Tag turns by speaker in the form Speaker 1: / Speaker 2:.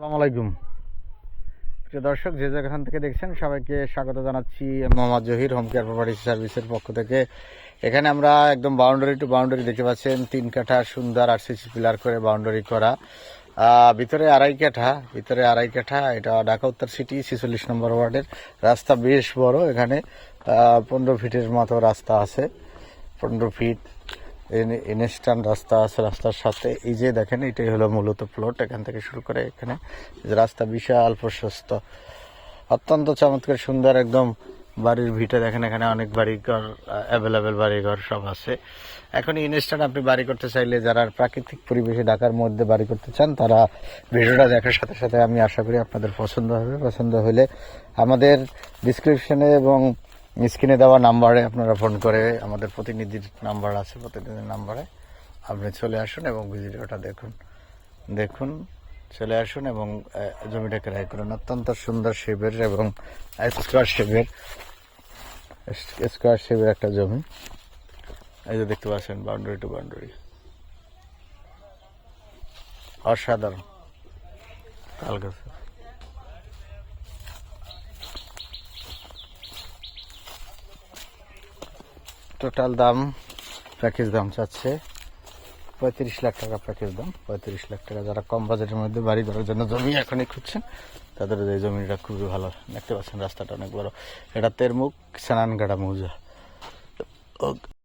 Speaker 1: আসসালামু আলাইকুম। প্রিয় দর্শক, যে যেখান থেকে দেখছেন, সবাইকে স্বাগত জানাচ্ছি Mohammad Zahir home care property সার্ভিসের পক্ষ থেকে। এখানে আমরা একদম বাউন্ডারি টু বাউন্ডারি দেখতে পাচ্ছেন, তিন কাঠা সুন্দর আরসিসি পিলার করে বাউন্ডারি করা। ভিতরে আড়াই কাঠা, ভিতরে আড়াই কাঠা, এটা ঢাকা উত্তর সিটি ছেচল্লিশ নম্বর ওয়ার্ডের। রাস্তা বেশ বড় এখানে। পনেরো ফিটের মতো রাস্তা আছে, পনেরো ফিট ইনস্ট্যান্ট রাস্তা আছে রাস্তার সাথে। এই যে দেখেন, এটাই হলো মূলত প্লট এখান থেকে শুরু করে এখানে। রাস্তা বিশাল প্রশস্ত। অত্যন্ত চমৎকার, সুন্দর একদম বাড়ির ভিটে দেখেন, এখানে অনেক বাড়িঘর অ্যাভেলেবেল বাড়িঘর সব আছে। এখন ইনস্ট্যান্ট আপনি বাড়ি করতে চাইলে যারা প্রাকৃতিক পরিবেশে ঢাকার মধ্যে বাড়ি করতে চান, তারা ভিডিওটা দেখার সাথে সাথে আমি আশা করি আপনাদের পছন্দ হবে। পছন্দ হলে আমাদের ডিসক্রিপশনে এবং স্ক্রিনে দেওয়া নাম্বারে আপনারা ফোন করে আমাদের প্রতিনিধির নাম্বার আছে, প্রতিনিধির নাম্বারে আপনি চলে আসুন এবং ভিডিওটা দেখুন। দেখুন, চলে আসুন এবং জমিটা ক্রয় করুন। অত্যন্ত সুন্দর শেপের এবং স্কোয়ার শেপের স্কোয়ার শেপের একটা জমি। এই যে দেখতে পাচ্ছেন, বাউন্ডারি টু বাউন্ডারি। অসাধারণ। গাছ টোটাল দাম, প্যাকেজ দাম চাচ্ছে পঁয়ত্রিশ লাখ টাকা প্যাকেজ দাম। পঁয়ত্রিশ লাখ টাকা যারা কম বাজেটের মধ্যে বাড়ি করার জন্য জমি এখনই খুঁজছেন, তাদের এই জমিটা খুবই ভালো। দেখতে পাচ্ছেন রাস্তাটা অনেক বড়। এটা তেরমুখ সেনানগাড়া মৌজা।